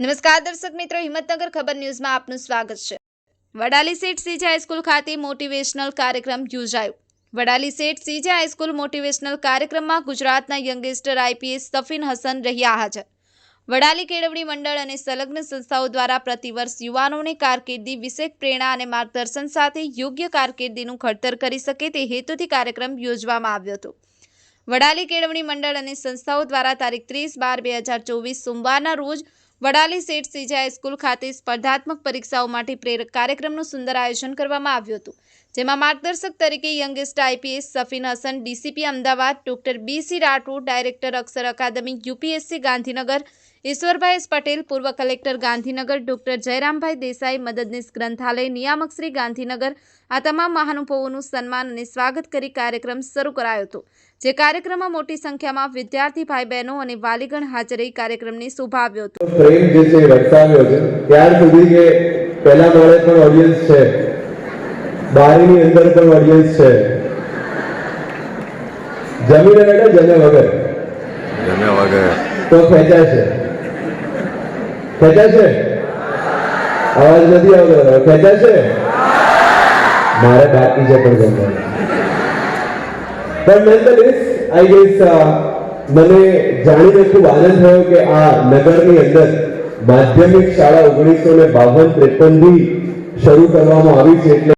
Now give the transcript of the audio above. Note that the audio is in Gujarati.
નમસ્કાર દર્શક મિત્રો, હિંમતનગર ખબર ન્યૂઝમાં આપનું સ્વાગત છે. Vadali Seth CJ high school ખાતે મોટિવેશનલ કાર્યક્રમ યોજાયો. Vadali Seth CJ high school motivational કાર્યક્રમમાં ગુજરાતના યંગેસ્ટર આઈપીએસ સફીન હસન રહ્યા હાજર. વડાલી કેળવણી મંડળ અને સંલગ્ન સંસ્થાઓ દ્વારા પ્રતિવર્ષ યુવાનોને કારકિર્દી વિશેષ પ્રેરણા અને માર્ગદર્શન સાથે યોગ્ય કારકિર્દીનું ઘડતર કરી શકે તે હેતુથી કાર્યક્રમ યોજવામાં આવ્યો હતો. વડાલી કેળવણી મંડળ અને સંસ્થાઓ દ્વારા તારીખ ત્રીસ બાર બે હજાર ચોવીસ સોમવારના રોજ વડાલી સેઠ સીજા સ્કૂલ ખાતે સ્પર્ધાત્મક પરીક્ષાઓ માટે પ્રેરક કાર્યક્રમનું સુંદર આયોજન કરવામાં આવ્યું હતું, જેમાં માર્ગદર્શક તરીકે youngest IPS Safin Hasan, DCP Ahmedabad doctor B C Rathod, director Akshar academy UPSC Gandhinagar Ishwarbhai Patel પૂર્વ કલેક્ટર ગાંધીનગર ડોક્ટર જયરામભાઈ દેસાઈ મદદનીશ ગ્રંથાલય નિયામક શ્રી ગાંધીનગર આ તમામ મહાનુભાવોનું સન્માન અને સ્વાગત કરી કાર્યક્રમ શરૂ કરાયો હતો. જે કાર્યક્રમમાં મોટી સંખ્યામાં વિદ્યાર્થી ભાઈ બહેનો અને વાલીગણ હાજર રહી કાર્યક્રમને શોભાવ્યો હતો. પ્રેમ જે છે વરસાવ્યો છે. ત્યાર સુધી કે પહેલા માળે પણ ઓડિયન્સ છે. બારીની અંદર પણ ઓડિયન્સ છે. જમીને બેઠા જમ્યા વગર. જમ્યા વગર. તો ખેંચાય છે ખેંચાય છે? અવાજ નથી આવતો. ખેંચાય છે? મારે બાકી છે પણ પણ nonetheless, આઈ ગેસ મને જાણીને ખૂબ આનંદ થયો કે આ નગરની અંદર માધ્યમિક શાળા ઓગણીસો ને બાવન ત્રેપનથી શરૂ કરવામાં આવી છે એટલે